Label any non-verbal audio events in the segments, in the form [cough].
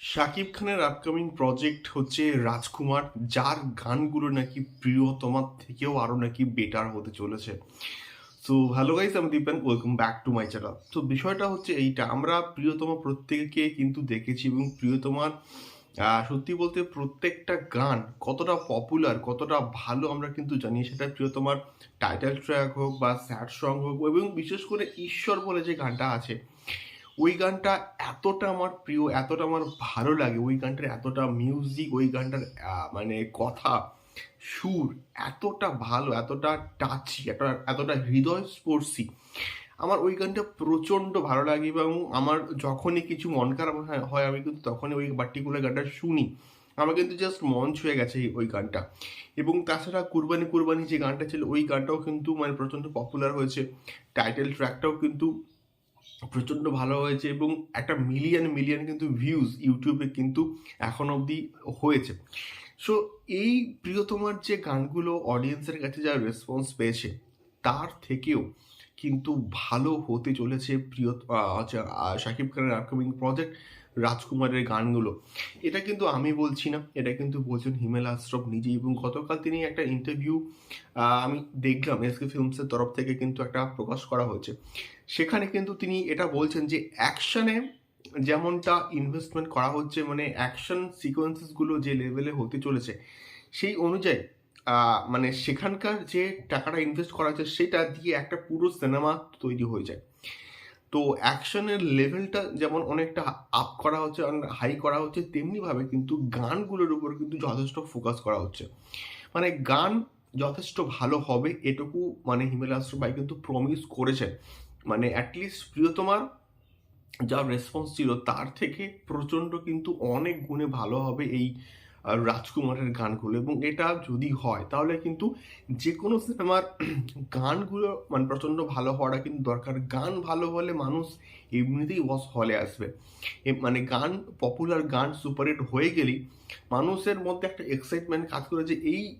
শাকিব খানের upcoming project হচ্ছে রাজকুমার, যার গানগুলো নাকি প্রিয়তমার থেকেও আরও নাকি বেটার হতে চলেছে। সো হ্যালো গাইস আমি Dipen welcome back to my channel তো বিষয়টা হচ্ছে এইটা, আমরা প্রিয়তমা প্রত্যেকে কিন্তু দেখেছি এবং প্রিয়তমার সত্যি বলতে প্রত্যেকটা গান কতটা পপুলার কতটা ভালো আমরা কিন্তু জানি। সেটা প্রিয়তমার টাইটেল ট্র্যাক হোক বা স্যাড সং হোক, এবং বিশেষ করে ঈশ্বর বলে যে গানটা আছে ওই গানটা এতটা আমার প্রিয়, এতটা আমার ভালো লাগে, ওই গানটার এতটা মিউজিক ওই গানটার মানে কথা, সুর এতটা ভালো, এতটা টাচি এতটা এতটা হৃদয়স্পর্শী। আমার ওই গানটা প্রচণ্ড ভালো লাগে এবং আমার যখনই কিছু মন খারাপ হয়- আমি কিন্তু তখনই ওই পার্টিকুলার গানটা শুনি। আমার কিন্তু জাস্ট মন ছুঁয়ে গেছে ওই গানটা। এবং তাছাড়া কুরবানি কুরবানি যে গানটা ছিল, ওই গানটাও কিন্তু মানে প্রচণ্ড পপুলার হয়েছে। টাইটেল ট্র্যাকটাও কিন্তু প্রচণ্ড ভালো হয়েছে এবং একটা মিলিয়ন মিলিয়ন কিন্তু ভিউজ ইউটিউবে কিন্তু এখন অবধি হয়েছে। সো এই প্রিয়তমার যে গানগুলো অডিয়েন্সের কাছে যা রেসপন্স পেয়েছে, তার থেকেও কিন্তু ভালো হতে চলেছে প্রিয় আচ্ছা, শাকিব খানের আপকামিং প্রজেক্ট রাজকুমারের গানগুলো। এটা কিন্তু আমি বলছি না এটা কিন্তু বলছেন হিমেল আশ্রফ নিজে এবং গতকাল তিনি একটা ইন্টারভিউ আমি দেখলাম এসকে ফিল্মসের তরফ থেকে কিন্তু একটা প্রকাশ করা হয়েছে। সেখানে কিন্তু তিনি এটা বলছেন যে অ্যাকশনে যেমনটা ইনভেস্টমেন্ট করা হচ্ছে মানে অ্যাকশন সিকোয়েন্সেসগুলো যে লেভেলে হতে চলেছে সেই অনুযায়ী মানে সেখানকার যে টাকাটা ইনভেস্ট করা হচ্ছে সেটা দিয়ে একটা পুরো সিনেমা তৈরি হয়ে যায়। তো অ্যাকশনের লেভেলটা যেমন অনেকটা আপ করা হচ্ছে হাই করা হচ্ছে তেমনিভাবে কিন্তু গানগুলোর উপর কিন্তু যথেষ্ট ফোকাস করা হচ্ছে। মানে গান যথেষ্ট ভালো হবে এটুকু মানে হিমেল আশ্রম ভাই কিন্তু প্রমিস করেছেন। মানে অ্যাটলিস্ট প্রিয়তমার যা রেসপন্স ছিল, তার থেকে প্রচণ্ড কিন্তু অনেক গুণে ভালো হবে এই রাজকুমারের গানগুলো। এবং এটা যদি হয়, তাহলে কিন্তু যে কোনো সিনেমার [clears throat] গানগুলো মানে প্রচণ্ড ভালো হওয়াটা কিন্তু দরকার। গান ভালো হলে মানুষ এমনিতেই বস হলে আসবে। মানে গান পপুলার গান সুপারহিট হয়ে গেলেই মানুষের মধ্যে একটা এক্সাইটমেন্ট কাজ করে যে এই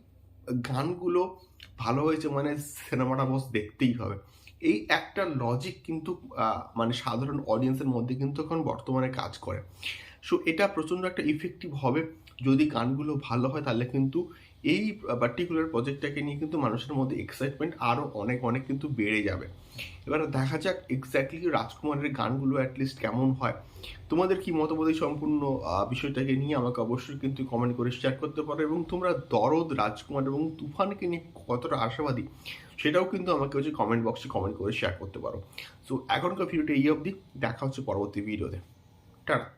গানগুলো ভালো হয়েছে মানে সিনেমাটা বস দেখতেই হবে। এই একটা লজিক কিন্তু মানে সাধারণ অডিয়েন্সের মধ্যে কিন্তু এখন বর্তমানে কাজ করে। সো এটা প্রচণ্ড একটা ইফেক্টিভ হবে। যদি গানগুলো ভালো হয়, তাহলে কিন্তু এই পার্টিকুলার প্রজেক্টটাকে নিয়ে কিন্তু মানুষের মধ্যে এক্সাইটমেন্ট আরও অনেক অনেক কিন্তু বেড়ে যাবে। এবার দেখা যাক এক্স্যাক্টলি রাজকুমারের গানগুলো অ্যাটলিস্ট কেমন হয়। তোমাদের কি মতামত সম্পূর্ণ বিষয়টাকে নিয়ে আমাকে অবশ্যই কিন্তু কমেন্ট করে শেয়ার করতে পারো এবং তোমরা দরদ, রাজকুমার এবং তুফানকে নিয়ে কতটা আশাবাদী সেটাও কিন্তু আমাকে হচ্ছে কমেন্ট বক্সে কমেন্ট করে শেয়ার করতে পারো। সো এখনকার ভিডিওটা এই অবধি। দেখা হচ্ছে পরবর্তী ভিডিওতে টাটা।